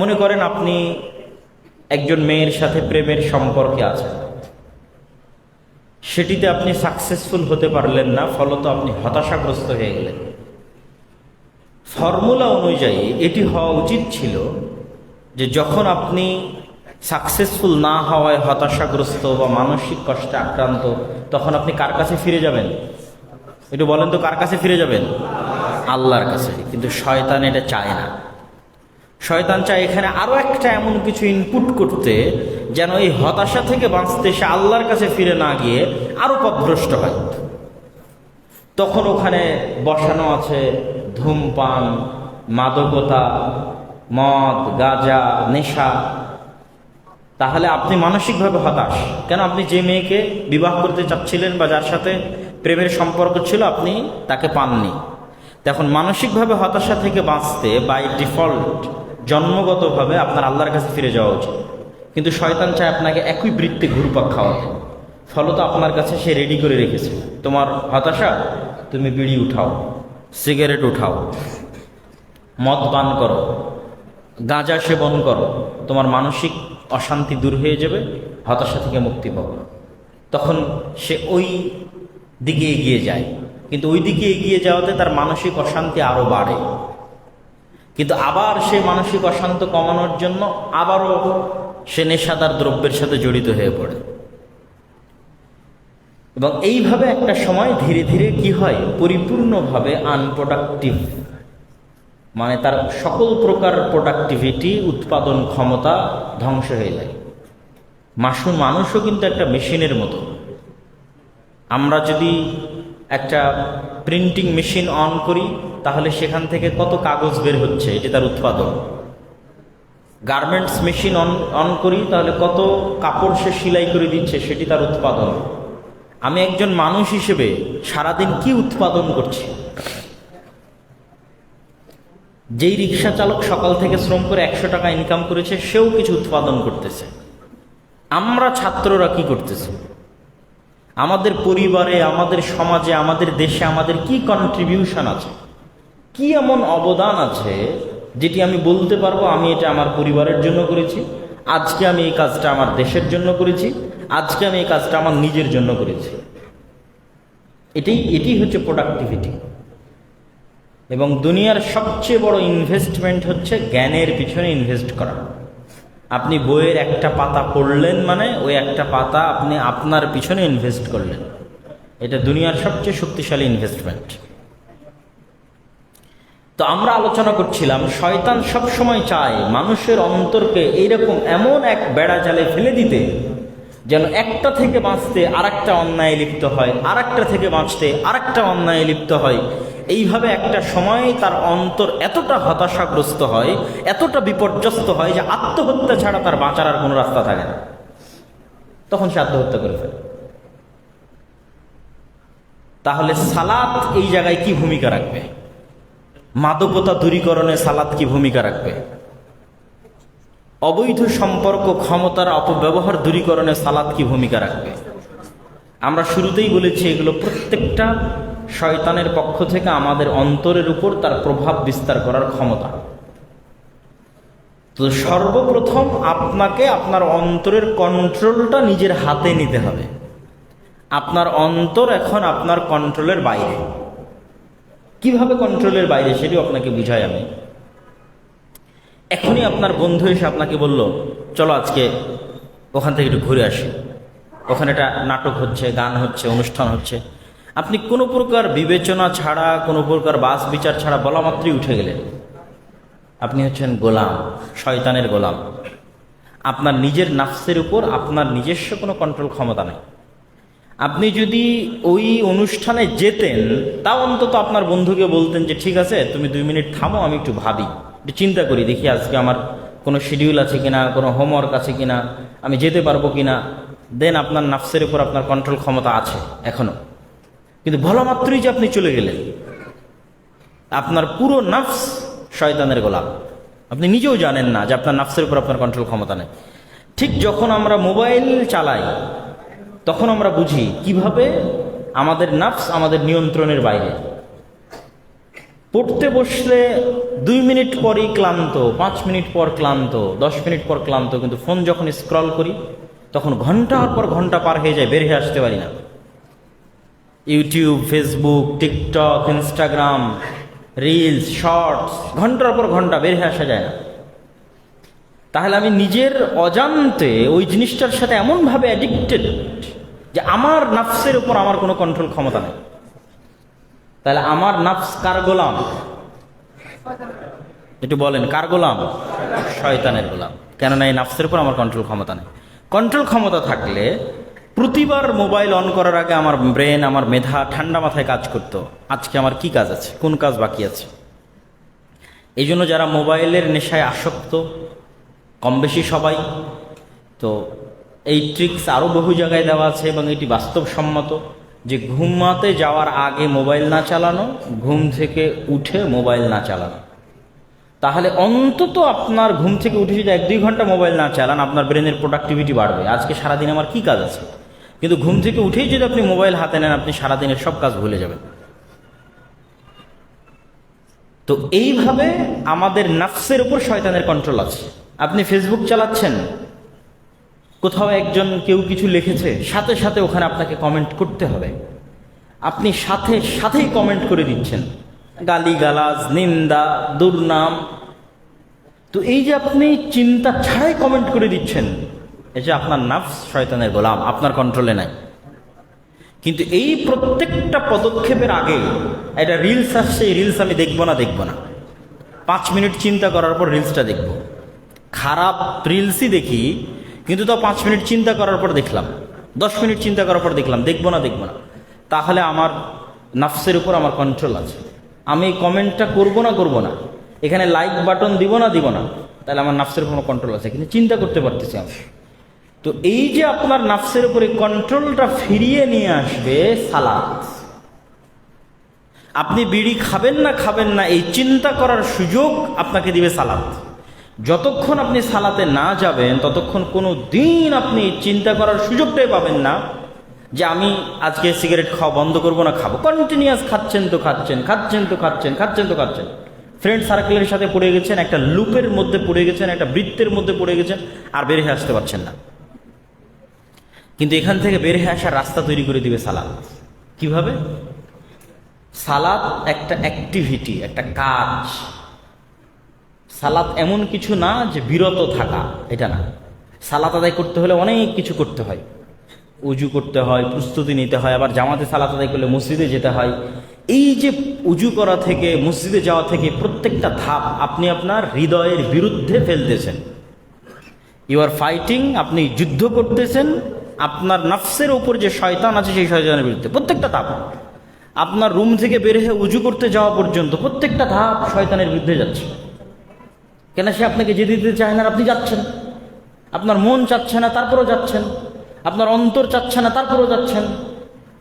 মনে করেন আপনি একজন মেয়ের সাথে প্রেমের সম্পর্কে আছেন। সেটিতে আপনি সাকসেসফুল হতে পারলেন না, ফলত আপনি হতাশাগ্রস্ত হয়ে গেলেন। ফর্মুলা অনুযায়ী এটি হওয়া উচিত ছিল যে যখন আপনি সাকসেসফুল না হওয়ায় হতাশাগ্রস্ত বা মানসিক কষ্টে আক্রান্ত, তখন আপনি কার কাছে ফিরে যাবেন? একটু বলেন তো, কার কাছে ফিরে যাবেন? আল্লাহর কাছে। কিন্তু শয়তান এটা চায় না। শয়তান চায় এখানে আরও একটা এমন কিছু ইনপুট করতে যেন এই হতাশা থেকে বাঁচতে সে আল্লাহর কাছে ফিরে না গিয়ে আরও পথভ্রষ্ট হয়। তখন ওখানে বসানো আছে ধূমপান, মাদকতা, মদ, গাঁজা, নেশা। তাহলে আপনি মানসিকভাবে হতাশ। কেন আপনি যে মেয়েকে বিবাহ করতে চাচ্ছিলেন বা যার সাথে প্রেমের সম্পর্ক ছিল, আপনি তাকে পাননি? তখন মানসিকভাবে হতাশা থেকে বাঁচতে বাই ডিফল্ট জন্মগতভাবে আপনার আল্লাহর কাছে ফিরে যাওয়া উচিত। কিন্তু শয়তান চায় আপনাকে একই বৃত্তে ঘুরপাক খাওয়াতে। ফলত আপনার কাছে সে রেডি করে রেখেছে। তোমার হতাশা? তুমি বিড়ি উঠাও সিগারেট উঠাও, মদ পান করো, গাঁজা সেবন করো। তোমার মানসিক অশান্তি দূর হয়ে যাবে, হতাশা থেকে মুক্তি পাবো। তখন সে ওই দিকে এগিয়ে যায়। কিন্তু ওই দিকে এগিয়ে যাওয়াতে তার মানসিক অশান্তি আরও বাড়ে। কিন্তু আবার সে মানসিক অশান্ত কমানোর জন্য আবারও সে নেশাদার দ্রব্যের সাথে জড়িত হয়ে পড়ে। এবং এইভাবে একটা সময় ধীরে ধীরে কি হয়? পরিপূর্ণভাবে আনপ্রোডাক্টিভ মানে তার সকল প্রকার প্রোডাক্টিভিটি উৎপাদন ক্ষমতা ধ্বংস হয়ে যায়। মাসু মানুষও কিন্তু একটা মেশিনের মতো। আমরা যদি একটা প্রিন্টিং মেশিন অন করি তাহলে সেখান থেকে কত কাগজ বের হচ্ছে এটি তার উৎপাদন? গার্মেন্টস মেশিন অন অন করি, তাহলে কত কাপড় সে সেলাই করে দিচ্ছে সেটি তার উৎপাদন। আমি একজন মানুষ হিসেবে সারাদিন কি উৎপাদন করছি? যেই রিক্সা চালক সকাল থেকে শ্রম করে একশো টাকা ইনকাম করেছে, সেও কিছু উৎপাদন করতেছে। আমরা ছাত্ররা কি করতেছি? আমাদের পরিবারে, আমাদের সমাজে, আমাদের দেশে আমাদের কি কন্ট্রিবিউশন আছে? কি এমন অবদান আছে যেটি আমি বলতে পারব, আমি এটা আমার পরিবারের জন্য করেছি, আজকে আমি এই কাজটা আমার দেশের জন্য করেছি, আজকে আমি এই কাজটা আমার নিজের জন্য করেছি। এটাই, এটি হচ্ছে প্রোডাক্টিভিটি এবং দুনিয়ার সবচেয়ে বড় ইনভেস্টমেন্ট হচ্ছে জ্ঞানের পিছনে ইনভেস্ট করা। আপনি বইয়ের একটা পাতা পড়লেন মানে ওই একটা পাতা আপনি আপনার পিছনে ইনভেস্ট করলেন। এটা দুনিয়ার সবচেয়ে শক্তিশালী ইনভেস্টমেন্ট তো আমরা আলোচনা করছিলাম, শয়তান সব সময় চায় মানুষের অন্তরকে এইরকম এমন এক বেড়া জালে ফেলে দিতে, যেন একটা থেকে বাঁচতে আরেকটা অন্যায় লিপ্ত হয়, আরেকটা থেকে বাঁচতে আরেকটা অন্যায় লিপ্ত হয়। এইভাবে একটা সময় তার অন্তর এতটা হতাশাগ্রস্ত হয়, এতটা বিপর্যস্ত হয় যে আত্মহত্যা ছাড়া তার বাঁচার আর কোনো রাস্তা থাকে না। তখন সে আত্মহত্যা করে ফেলে। তাহলে সালাত এই জায়গায় কি ভূমিকা রাখবে? মাদকতা দূরীকরণে সালাদ কি ভূমিকা রাখবে? অবৈধ সম্পর্ক, ক্ষমতার অপব্যবহার দূরীকরণে সালাদ কি ভূমিকা রাখবে? আমরা শুরুতেই বলেছি এগুলো প্রত্যেকটা শয়তানের পক্ষ থেকে আমাদের অন্তরের উপর তার প্রভাব বিস্তার করার ক্ষমতা। তো সর্বপ্রথম আপনাকে আপনার অন্তরের কন্ট্রোলটা নিজের হাতে নিতে হবে। আপনার অন্তর এখন আপনার কন্ট্রোলের বাইরে। কীভাবে কন্ট্রোলের বাইরে, সেটিও আপনাকে বুঝাই আমি। এখনই আপনার বন্ধু এসে আপনাকে বলল, চলো আজকে ওখান থেকে একটু ঘুরে আসি। ওখানে একটা নাটক হচ্ছে, গান হচ্ছে, অনুষ্ঠান হচ্ছে। আপনি কোনো প্রকার বিবেচনা ছাড়া, কোনো প্রকার বাস বিচার ছাড়া বলা মাত্রই উঠে গেলেন। আপনি হচ্ছেন গোলাম, শয়তানের গোলাম। আপনার নিজের নাফসের উপর আপনার নিজস্ব কোনো কন্ট্রোল ক্ষমতা নেই। আপনি যদি ওই অনুষ্ঠানে যেতেন, তাও অন্তত আপনার বন্ধুকে বলতেন যে, ঠিক আছে, তুমি দুই মিনিট থামো, আমি একটু ভাবি। একটু চিন্তা করি, দেখি আজকে আমার কোনো শিডিউল আছে কিনা, কোনো হোমওয়ার্ক আছে কিনা, আমি যেতে পারব কিনা। দেন আপনার নাফসের উপর আপনার কন্ট্রোল ক্ষমতা আছে, এখনও। কিন্তু বলা মাত্রই যে আপনি চলে গেলেন। আপনার পুরো নাফস শয়তানের গোলাপ আপনি নিজেও জানেন না যে আপনার নাফসের উপর আপনার কন্ট্রোল ক্ষমতা নেই। ঠিক যখন আমরা মোবাইল চালাই তখন আমরা বুঝি কীভাবে আমাদের নাফস আমাদের নিয়ন্ত্রণের বাইরে। পড়তে বসলে দুই মিনিট পরই ক্লান্ত, পাঁচ মিনিট পর ক্লান্ত, দশ মিনিট পর ক্লান্ত, কিন্তু ফোন যখন স্ক্রল করি, তখন ঘণ্টার পর ঘণ্টা পার হয়ে যায়, বের হয়ে আসতে পারি না। YouTube, Facebook, TikTok, Instagram, reels, shorts, ঘণ্টার পর ঘণ্টা বের হয়ে আসা যায় না। তাহলে আমি নিজের অজান্তে ওই জিনিসটার সাথে এমনভাবে অ্যাডিক্টেড যে আমার নাফসের উপর আমার কোনো কন্ট্রোল ক্ষমতা নেই। তাহলে আমার নাফস কার গোলাম? একটু বলেন, কার গোলাম? শয়তানের গোলাম। কেননা এই নাফসের উপর আমার কন্ট্রোল ক্ষমতা নেই। কন্ট্রোল ক্ষমতা থাকলে প্রতিবার মোবাইল অন করার আগে আমার ব্রেন আমার মেধা ঠান্ডা মাথায় কাজ করতো। আজকে আমার কি কাজ আছে? কোন কাজ বাকি আছে? এই জন্য যারা মোবাইলের নেশায় আসক্ত কম বেশি সবাই। তো এই ট্রিক্স আরও বহু জায়গায় দেওয়া আছে এবং এটি বাস্তবসম্মত। যে ঘুমাতে যাওয়ার আগে মোবাইল না চালানো, ঘুম থেকে উঠে মোবাইল না চালানো। তাহলে অন্তত আপনার ঘুম থেকে উঠে যদি এক দুই ঘণ্টা মোবাইল না চালান, আপনার ব্রেনের প্রোডাক্টিভিটি বাড়বে। আজকে সারাদিন আমার কি কাজ আছে? কিন্তু ঘুম থেকে উঠেই যদি আপনি মোবাইল হাতে নেন, আপনি সারাদিনের সব কাজ ভুলে যাবেন। তো এইভাবে আমাদের নাফসের উপর শয়তানের কন্ট্রোল আছে। আপনি ফেসবুক চালাচ্ছেন? কোথাও একজন কেউ কিছু লিখেছে, সাথে সাথে ওখানে আপনাকে কমেন্ট করতে হবে। আপনি সাথে সাথেই কমেন্ট করে দিচ্ছেন। গালি গালাজ নিন্দা, দুর্নাম। তো এই যে আপনি চিন্তা ছাড়াই কমেন্ট করে দিচ্ছেন, এই যে আপনার নাফস শয়তানের গোলাম, আপনার কন্ট্রোলে নাই। কিন্তু এই প্রত্যেকটা পদক্ষেপের আগে একটা রিলস আসছে, এই রিলস আমি দেখব না দেখব না। পাঁচ মিনিট চিন্তা করার পর রিলসটা দেখব। খারাপ রিলসই দেখি, কিন্তু তো পাঁচ মিনিট চিন্তা করার পর দেখলাম। দশ মিনিট চিন্তা করার পর দেখলাম, দেখব না দেখব না। তাহলে আমার নাফসের উপর আমার কন্ট্রোল আছে। আমি কমেন্টটা করব না করব না। এখানে লাইক বাটন দিব না দিব না। তাহলে আমার নাফসের উপর কন্ট্রোল আছে, কিন্তু চিন্তা করতে পারতেছি আমি। তো এই যে আপনার নাফসের উপরে কন্ট্রোলটা ফিরিয়ে নিয়ে আসবে, সালাদ। আপনি বিড়ি খাবেন না খাবেন না, এই চিন্তা করার সুযোগ আপনাকে দিবে সালাদ। যতক্ষণ আপনি সালাতে না যাবেন, ততক্ষণ কোনো দিন আপনি চিন্তা করার সুযোগটাই পাবেন না যে আমি আজকে সিগারেট খাওয়া বন্ধ করব না, খাব। কন্টিনিউয়াস খাচ্ছেন তো খাচ্ছেন খাচ্ছেন তো খাচ্ছেন খাচ্ছেন তো খাচ্ছেন। ফ্রেন্ড সার্কেলের সাথে পড়ে গেছেন, একটা লুপের মধ্যে পড়ে গেছেন, একটা বৃত্তের মধ্যে পড়ে গেছেন, আর বের হয়ে আসতে পারছেন না। কিন্তু এখান থেকে বের হয়ে আসার রাস্তা তৈরি করে দিবে সালাদ কীভাবে? সালাদ একটা অ্যাক্টিভিটি একটা কাজ। সালাদ এমন কিছু না যে বিরত থাকা, এটা না। সালাত আদায় করতে হলে অনেক কিছু করতে হয়। উজু করতে হয়, প্রস্তুতি নিতে হয়, আবার জামাতে সালাত আদায় করলে মসজিদে যেতে হয়। এই যে উজু করা থেকে, মসজিদে যাওয়া থেকে প্রত্যেকটা ধাপ আপনি আপনার হৃদয়ের বিরুদ্ধে ফেলতেছেন। ইউ আর ফাইটিং আপনি যুদ্ধ করতেছেন, আপনার নফসের উপর যে শয়তান আছে সেই শয়তানের বিরুদ্ধে। প্রত্যেকটা ধাপ। আপনার রুম থেকে বের হয়ে উজু করতে যাওয়া পর্যন্ত প্রত্যেকটা ধাপ শয়তানের বিরুদ্ধে যাচ্ছে। কেন সে আপনাকে যেতে দিতে চায় না? আপনি যাচ্ছেন। আপনার মন চাচ্ছে না, তারপরেও যাচ্ছেন। আপনার অন্তর চাচ্ছে না, তারপরেও যাচ্ছেন।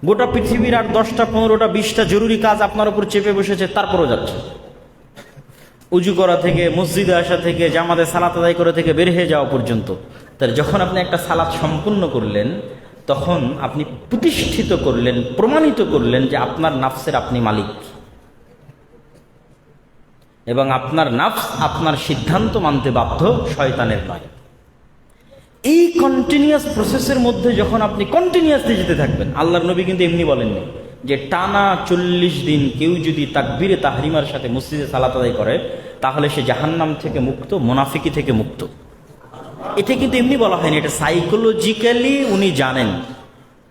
গোটা পৃথিবীর আর দশটা, পনেরোটা, বিশটা জরুরি কাজ আপনার উপর চেপে বসেছে, তারপরেও যাচ্ছে। উজু করা থেকে, মসজিদে আসা থেকে, জামাতে সালাত আদায় করে থেকে বের হয়ে যাওয়া পর্যন্ত। তাহলে যখন আপনি একটা সালাত সম্পূর্ণ করলেন, তখন আপনি প্রতিষ্ঠিত করলেন, প্রমাণিত করলেন যে আপনার নাফসের আপনি মালিক। এবং আপনার নাফস, আপনার সিদ্ধান্ত মানতে বাধ্য শয়তানের নয় এই কন্টিনিউয়াস প্রসেসের মধ্যে যখন আপনি কন্টিনিউয়াসলি যেতে থাকবেন, আল্লাহর নবী কিন্তু এমনি বলেননি যে টানা চল্লিশ দিন কেউ যদি তাকবিরে তাহরিমার সাথে মসজিদে সালাত আদায় করে, তাহলে সে জাহান্নাম থেকে মুক্ত, মোনাফিকি থেকে মুক্ত। এটা কিন্তু এমনি বলা হয়নি, এটা সাইকোলজিক্যালি উনি জানেন।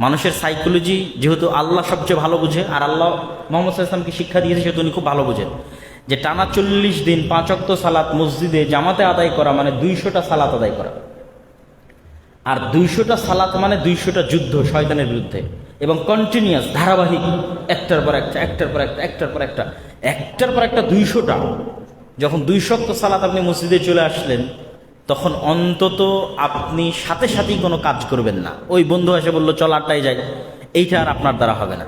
মানুষের সাইকোলজি যেহেতু আল্লাহ সবচেয়ে ভালো বুঝে, আর আল্লাহ মোহাম্মদ ইসলামকে শিক্ষা দিয়েছে সেহেতু উনি খুব ভালো বুঝেন। যে টানা চল্লিশ দিন পাঁচক্ত সালাত মসজিদে জামাতে আদায় করা মানে দুইশোটা সালাত আদায় করা। আর দুইশোটা সালাত মানে দুইশোটা যুদ্ধ শয়তানের বিরুদ্ধে। এবং কন্টিনিউয়াস ধারাবাহিক, একটার পর একটা, একটার পর একটা, একটার পর একটা, একটার পর একটা দুইশোটা। যখন দুইশক্ত সালাত আপনি মসজিদে চলে আসলেন তখন অন্তত আপনি সাথে সাথেই কোনো কাজ করবেন না। ওই বন্ধু এসে বলল, চল আটটায় যাই। এইটা আর আপনার দ্বারা হবে না।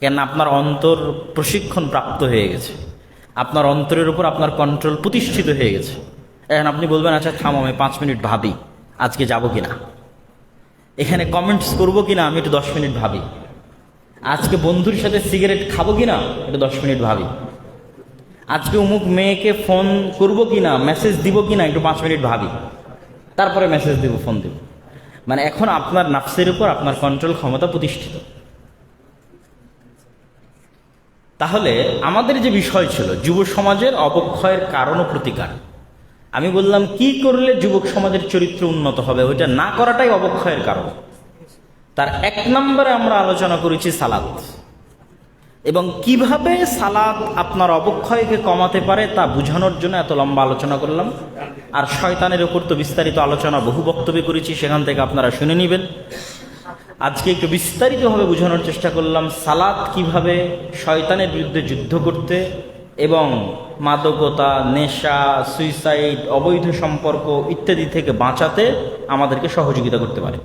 কেন আপনার অন্তর প্রশিক্ষণ প্রাপ্ত হয়ে গেছে। আপনার অন্তরের উপর আপনার কন্ট্রোল প্রতিষ্ঠিত হয়ে গেছে। এখন আপনি বলবেন আচ্ছা থামো, আমি পাঁচ মিনিট ভাবি, আজকে যাব কি না এখানে কমেন্টস করব কিনা, আমি একটু দশ মিনিট ভাবি। আজকে বন্ধুর সাথে সিগারেট খাব কিনা, একটু দশ মিনিট ভাবি। আজকে অমুক মেয়েকে ফোন করব কি না মেসেজ দিব কি না একটু পাঁচ মিনিট ভাবি। তারপরে মেসেজ দিব ফোন দিব। মানে এখন আপনার নাফসের উপর আপনার কন্ট্রোল ক্ষমতা প্রতিষ্ঠিত। তাহলে আমাদের যে বিষয় ছিল, যুব সমাজের অবক্ষয়ের কারণ ও প্রতিকার। আমি বললাম, কি করলে যুবক সমাজের চরিত্র উন্নত হবে? ওইটা না করাটাই অবক্ষয়ের কারণ। তার এক নম্বরে আমরা আলোচনা করেছি সালাদ এবং কীভাবে সালাদ আপনার অবক্ষয়কে কমাতে পারে তা বোঝানোর জন্য এত লম্বা আলোচনা করলাম। আর শয়তানের ওপর তো বিস্তারিত আলোচনা বহু বক্তব্য করেছি, সেখান থেকে আপনারা শুনে নেবেন। আজকে একটু বিস্তারিতভাবে বোঝানোর চেষ্টা করলাম সালাদ কীভাবে শয়তানের বিরুদ্ধে যুদ্ধ করতে এবং মাদকতা, নেশা সুইসাইড অবৈধ সম্পর্ক ইত্যাদি থেকে বাঁচাতে আমাদেরকে সহযোগিতা করতে পারে।